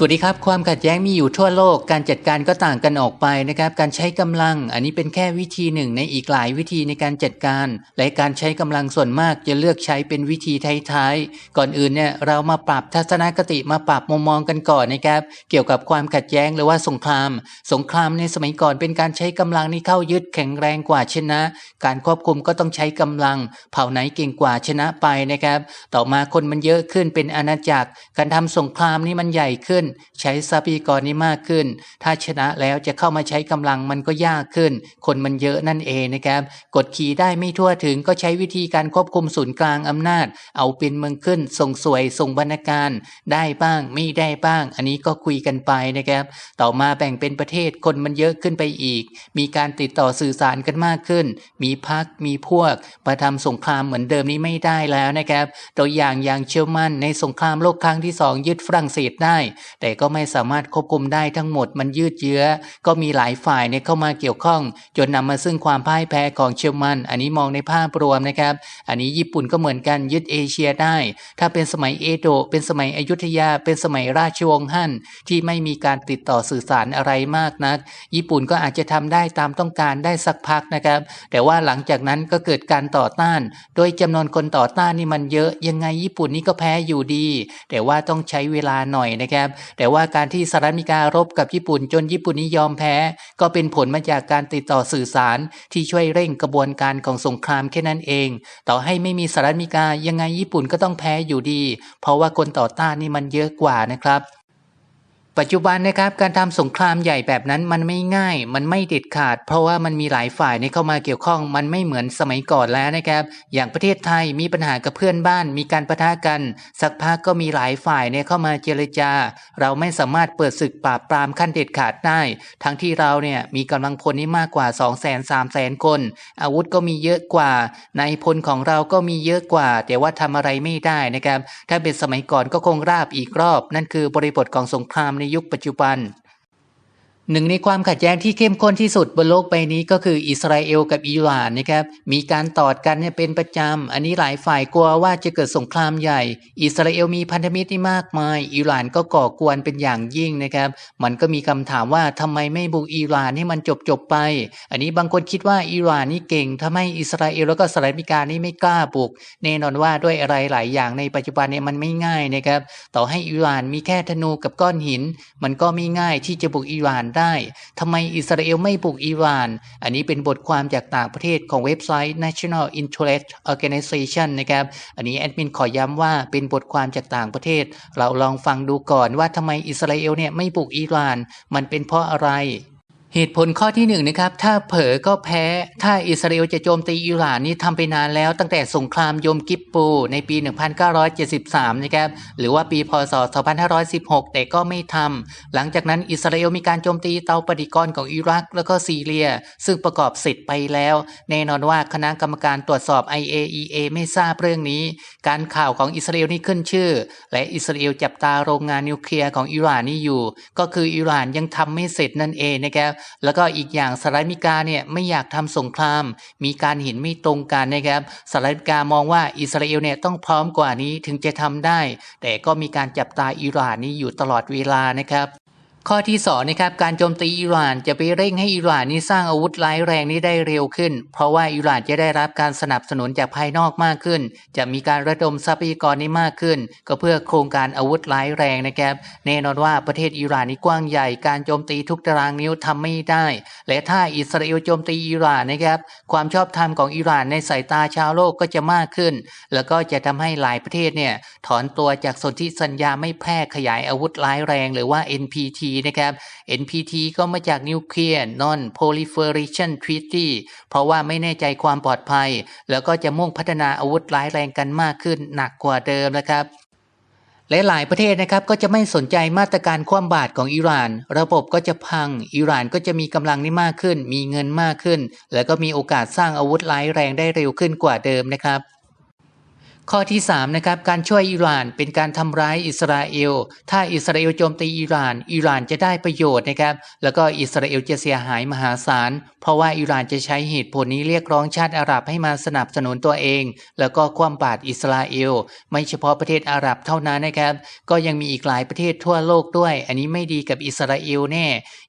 สวัสดีครับ ความขัดแย้งมีอยู่ทั่วโลกการจัดการก็ต่างกันออกไปนะครับ การใช้กำลัง อันนี้เป็นแค่วิธีหนึ่งในอีกหลายวิธีในการจัดการ และการใช้กำลังส่วนมากจะเลือกใช้เป็นวิธีท้ายๆก่อนอื่นเนี่ยเรามาปรับทัศนคติมาปรับมุมมองกันก่อนนะครับ เกี่ยวกับความขัดแย้งหรือว่าสงคราม สงครามในสมัยก่อนเป็นการใช้กำลังนี่เข้ายึดแข็งแรงกว่าชนะ การควบคุมก็ต้องใช้กำลัง เผ่าไหนเก่งกว่าชนะไปนะครับ ต่อมาคนมันเยอะขึ้นเป็นอาณาจักร การทำสงครามนี่มันใหญ่ขึ้นใช้ทรัพยากรนี้มากขึ้น ถ้าชนะแล้วจะเข้ามาใช้กำลังมันก็ยากขึ้น คนมันเยอะนั่นเองนะครับ กดขี่ได้ไม่ทั่วถึงก็ใช้วิธีการควบคุมศูนย์กลางอำนาจ เอาเป็นเมืองขึ้น ส่งสวยส่งบรรณาการ ได้บ้างไม่ได้บ้าง อันนี้ก็คุยกันไปนะครับ ต่อมาแบ่งเป็นประเทศคนมันเยอะขึ้นไปอีก มีการติดต่อสื่อสารกันมากขึ้น มีพักมีพวกมาทำสงครามเหมือนเดิมนี้ไม่ได้แล้วนะครับ ตัวอย่างอย่างเชอร์มันในสงครามโลกครั้งที่สองยึดฝรั่งเศสได้แต่ก็ไม่สามารถควบคุมได้ทั้งหมดมันยืดเยื้อ ก็มีหลายฝ่ายเนี่ยเข้ามาเกี่ยวข้อง จนนำมาซึ่งความพ่ายแพ้ของเชอร์มัน อันนี้มองในภาพรวมนะครับ อันนี้ญี่ปุ่นก็เหมือนกันยึดเอเชียได้ ถ้าเป็นสมัยเอโดะเป็นสมัยอยุธยา เป็นสมัยราชวงศ์ฮั่นที่ไม่มีการติดต่อสื่อสารอะไรมากนัก ญี่ปุ่นก็อาจจะทำได้ตามต้องการได้สักพักนะครับ แต่ว่าหลังจากนั้นก็เกิดการต่อต้าน โดยจำนวนคนต่อต้านนี่มันเยอะยังไงญี่ปุ่นนี่ก็แพ้อยู่ดี แต่ว่าต้องใช้เวลาหน่อยนะครับแต่ว่าการที่สหรัฐอเมริการบกับญี่ปุ่น จนญี่ปุ่นนี้ยอมแพ้ ก็เป็นผลมาจากการติดต่อสื่อสารที่ช่วยเร่งกระบวนการของสงครามแค่นั้นเอง ต่อให้ไม่มีสหรัฐอเมริกายังไงญี่ปุ่นก็ต้องแพ้อยู่ดี เพราะว่าคนต่อต้านนี่มันเยอะกว่านะครับ ปัจจุบันนะครับการทำสงครามใหญ่แบบนั้นมันไม่ง่าย มันไม่เด็ดขาด เพราะว่ามันมีหลายฝ่ายในเข้ามาเกี่ยวข้องมันไม่เหมือนสมัยก่อนแล้วนะครับ อย่างประเทศไทยมีปัญหากับเพื่อนบ้าน มีการประทะกัน สักพักก็มีหลายฝ่ายเนี่ยเข้ามาเจรจา เราไม่สามารถเปิดศึกปราบปรามขั้นเด็ดขาดได้ ทั้งที่เราเนี่ยมีกำลังพลนี่มากกว่า 2 0 0 0 0 0 3 0 0 0 0 คน อาวุธก็มีเยอะกว่า ในพลของเราก็มีเยอะกว่า แต่ว่าทำอะไรไม่ได้นะครับ ถ้าเป็นสมัยก่อนก็คงราบอีกรอบ นั่นคือบริบทของสงครามในยุคปัจจุบัน หนึ่งในความขัดแย้งที่เข้มข้นที่สุดบนโลกใบนี้ก็คืออิสราเอลกับอิหร่านนะครับ มีการตอดกันเนี่ยเป็นประจำ อันนี้หลายฝ่ายกลัวว่าจะเกิดสงครามใหญ่ อิสราเอลมีพันธมิตรที่มากมาย อิหร่านก็ก่อกวนเป็นอย่างยิ่งนะครับ มันก็มีคำถามว่าทำไมไม่บุกอิหร่านให้มันจบจบไป อันนี้บางคนคิดว่าอิหร่านนี่เก่งทำให้อิสราเอลแล้วก็สหรัฐอเมริกานี่ไม่กล้าบุก แน่นอนว่าด้วยอะไรหลายอย่างในปัจจุบันเนี่ยมันไม่ง่ายนะครับ ต่อให้อิหร่านมีแค่ธนูกับก้อนหิน มันก็ไม่ง่ายที่จะบุกอิหร่านได้ ทำไมอิสราเอลไม่บุกอิหร่าน อันนี้เป็นบทความจากต่างประเทศของเว็บไซต์ National Interest Organization นะครับ อันนี้แอดมินขอย้ำว่าเป็นบทความจากต่างประเทศ เราลองฟังดูก่อนว่าทำไมอิสราเอลเนี่ยไม่บุกอิหร่าน มันเป็นเพราะอะไร เหตุผลข้อที่หนึ่งนะครับ ถ้าเผลอก็แพ้ ถ้าอิสราเอลจะโจมตีอิหร่านนี่ทำไปนานแล้ว ตั้งแต่สงครามยมกิปปูในปี 1973 นะครับ หรือว่าปีพศ 2516 แต่ก็ไม่ทำ หลังจากนั้นอิสราเอลมีการโจมตีเตาปฏิกรณ์ของอิรัก แล้วก็ซีเรีย ซึ่งประกอบเสร็จไปแล้ว แน่นอนว่าคณะกรรมการตรวจสอบ IAEA ไม่ทราบเรื่องนี้ การข่าวของอิสราเอลนี่ขึ้นชื่อ และอิสราเอลจับตาโรงงานนิวเคลียร์ของอิหร่านนี่อยู่ ก็คืออิหร่านยังทำไม่เสร็จนั่นเองนะครับแล้วก็อีกอย่างสหรัฐอเมริกาเนี่ยไม่อยากทำสงคราม มีการเห็นไม่ตรงกันนะครับสหรัฐอเมริกามองว่าอิสราเอลเนี่ยต้องพร้อมกว่านี้ถึงจะทำได้ แต่ก็มีการจับตาอิหร่านนี้อยู่ตลอดเวลานะครับ ข้อที่2นะครับการโจมตีอิหร่านจะไปเร่งให้อิหร่านนี่สร้างอาวุธร้ายแรงนี้ได้เร็วขึ้น เพราะว่าอิหร่านจะได้รับการสนับสนุนจากภายนอกมากขึ้น จะมีการระดมทรัพยากรนี้มากขึ้น ก็เพื่อโครงการอาวุธร้ายแรงนะครับแน่นอนว่าประเทศอิหร่านนี่กว้างใหญ่การโจมตีทุกตารางนิ้วทำไม่ได้ และถ้าอิสราเอลโจมตีอิหร่านนะครับความชอบธรรมของอิหร่านในสายตาชาวโลกก็จะมากขึ้น แล้วก็จะทำให้หลายประเทศเนี่ยถอนตัวจากสนธิสัญญาไม่แพร่ขยายอาวุธร้ายแรง หรือว่า NPT นะครับ NPT ก็มาจาก Nuclear Non Proliferation Treaty เพราะว่าไม่แน่ใจความปลอดภัย แล้วก็จะมุ่งพัฒนาอาวุธร้ายแรงกันมากขึ้นหนักกว่าเดิมนะครับและหลายประเทศนะครับก็จะไม่สนใจมาตรการคว่ำบาตรของอิหร่าน ระบบก็จะพัง อิหร่านก็จะมีกำลังนี่มากขึ้น มีเงินมากขึ้น แล้วก็มีโอกาสสร้างอาวุธร้ายแรงได้เร็วขึ้นกว่าเดิมนะครับ ข้อที่3นะครับการช่วยอิหร่านเป็นการทำร้ายอิสราเอล ถ้าอิสราเอลโจมตีอิหร่าน อิหร่านจะได้ประโยชน์นะครับ แล้วก็อิสราเอลจะเสียหายมหาศาล เพราะว่าอิหร่านจะใช้เหตุผลนี้เรียกร้องชาติอาหรับให้มาสนับสนุนตัวเอง แล้วก็ความบาดอิสราเอล ไม่เฉพาะประเทศอาหรับเท่านั้นนะครับ ก็ยังมีอีกหลายประเทศทั่วโลกด้วย อันนี้ไม่ดีกับอิสราเอลแน่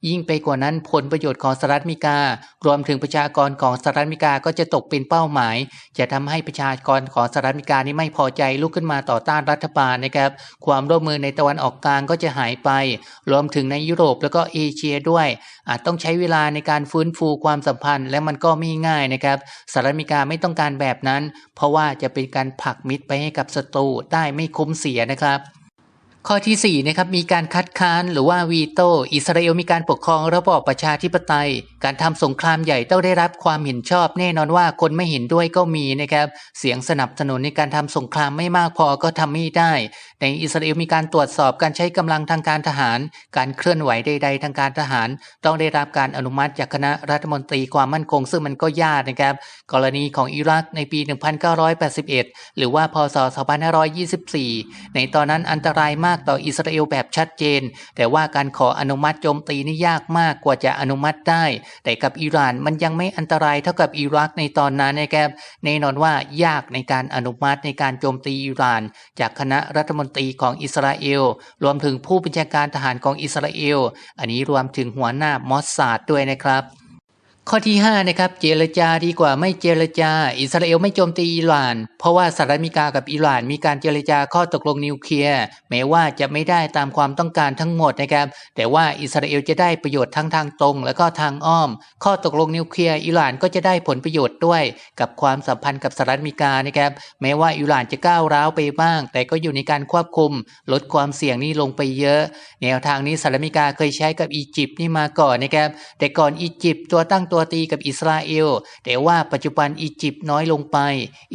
ยิ่งไปกว่านั้นผลประโยชน์ของสหรัฐอเมริกา รวมถึงประชากรของสหรัฐอเมริกาก็จะตกเป็นเป้าหมาย จะทำให้ประชากรของสหรัฐอเมริกานี่ไม่พอใจลุกขึ้นมาต่อต้านรัฐบาลนะครับ ความร่วมมือในตะวันออกกลางก็จะหายไป รวมถึงในยุโรปแล้วก็เอเชียด้วย อาจต้องใช้เวลาในการฟื้นฟูความสัมพันธ์ และมันก็ไม่ง่ายนะครับสหรัฐอเมริกาไม่ต้องการแบบนั้น เพราะว่าจะเป็นการผลักมิตรไปให้กับศัตรูได้ไม่คุ้มเสียนะครับ ข้อที่4นะครับมีการคัดค้านหรือว่าวีโตอิสราเอลมีการปกครองระบอบประชาธิปไตย การทำสงครามใหญ่ต้องได้รับความเห็นชอบ แน่นอนว่าคนไม่เห็นด้วยก็มีนะครับ เสียงสนับสนุนในการทำสงครามไม่มากพอก็ทำไม่ได้ ในอิสราเอลมีการตรวจสอบการใช้กำลังทางการทหาร การเคลื่อนไหวใด ๆ ทางการทหาร ต้องได้รับการอนุมัติจากคณะรัฐมนตรีความมั่นคง ซึ่งมันก็ยากนะครับ กรณีของอิรักในปี 1981 หรือว่าพศ 2524 ในตอนนั้นอันตรายมากต่ออิสราเอลแบบชัดเจน แต่ว่าการขออนุมัติโจมตีนี่ยากมากกว่าจะอนุมัติได้ แต่กับอิหร่านมันยังไม่อันตรายเท่ากับอิรักในตอนนั้นนะครับแน่นอนว่ายากในการอนุมัติในการโจมตีอิหร่าน จากคณะรัฐมนตรีของอิสราเอล รวมถึงผู้บัญชาการทหารของอิสราเอล อันนี้รวมถึงหัวหน้ามอสซาดด้วยนะครับ ข้อที่5นะครับเจรจาดีกว่าไม่เจรจา อิสราเอลไม่โจมตีอิหร่าน เพราะว่าสหรัฐอเมริกากับอิหร่าน มีการเจรจาข้อตกลงนิวเคลียร์แม้ว่าจะไม่ได้ตามความต้องการทั้งหมดนะครับ แต่ว่าอิสราเอลจะได้ประโยชน์ทั้งทางตรง และก็ทางอ้อม ข้อตกลงนิวเคลียร์อิหร่านก็จะได้ผลประโยชน์ด้วย กับความสัมพันธ์กับสหรัฐอเมริกานะครับแม้ว่าอิหร่านจะก้าวร้าวไปบ้าง แต่ก็อยู่ในการควบคุม ลดความเสี่ยงนี้ลงไปเยอะ แนวทางนี้สหรัฐอเมริกาเคยใช้กับอียิปต์นี่มาก่อนนะครับแต่ก่อนอียิปต์ตัวตั้งตัวตีกับอิสราเอล แต่ว่าปัจจุบันอียิปต์น้อยลงไป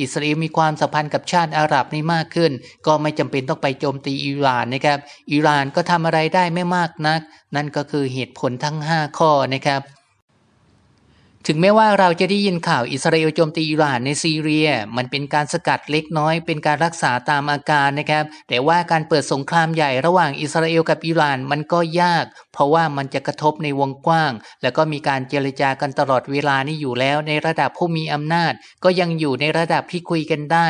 อิสราเอลมีความสัมพันธ์กับชาติอาหรับนี่มากขึ้น ก็ไม่จำเป็นต้องไปโจมตีอิหร่านนะครับ อิหร่านก็ทำอะไรได้ไม่มากนัก นั่นก็คือเหตุผลทั้ง 5 ข้อนะครับ ถึงแม้ว่าเราจะได้ยินข่าวอิสราเอลโจมตีอิหร่านในซีเรีย มันเป็นการสกัดเล็กน้อย เป็นการรักษาตามอาการนะครับ แต่ว่าการเปิดสงครามใหญ่ระหว่างอิสราเอลกับอิหร่านมันก็ยาก เพราะว่ามันจะกระทบในวงกว้าง แล้วก็มีการเจรจากันตลอดเวลานี่อยู่แล้ว ในระดับผู้มีอำนาจ ก็ยังอยู่ในระดับที่คุยกันได้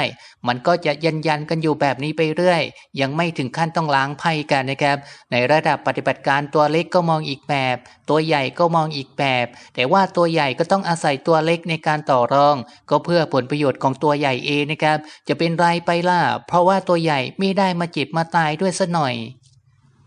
มันก็จะยันยันกันอยู่แบบนี้ไปเรื่อย ยังไม่ถึงขั้นต้องล้างไพ่กันนะครับ ในระดับปฏิบัติการตัวเล็กก็มองอีกแบบ ตัวใหญ่ก็มองอีกแบบ แต่ว่าตัวใหญ่ก็ต้องอาศัยตัวเล็กในการต่อรอง ก็เพื่อผลประโยชน์ของตัวใหญ่เองนะครับ จะเป็นไรไปล่ะเพราะว่าตัวใหญ่ไม่ได้มาเจ็บมาตายด้วยซะหน่อย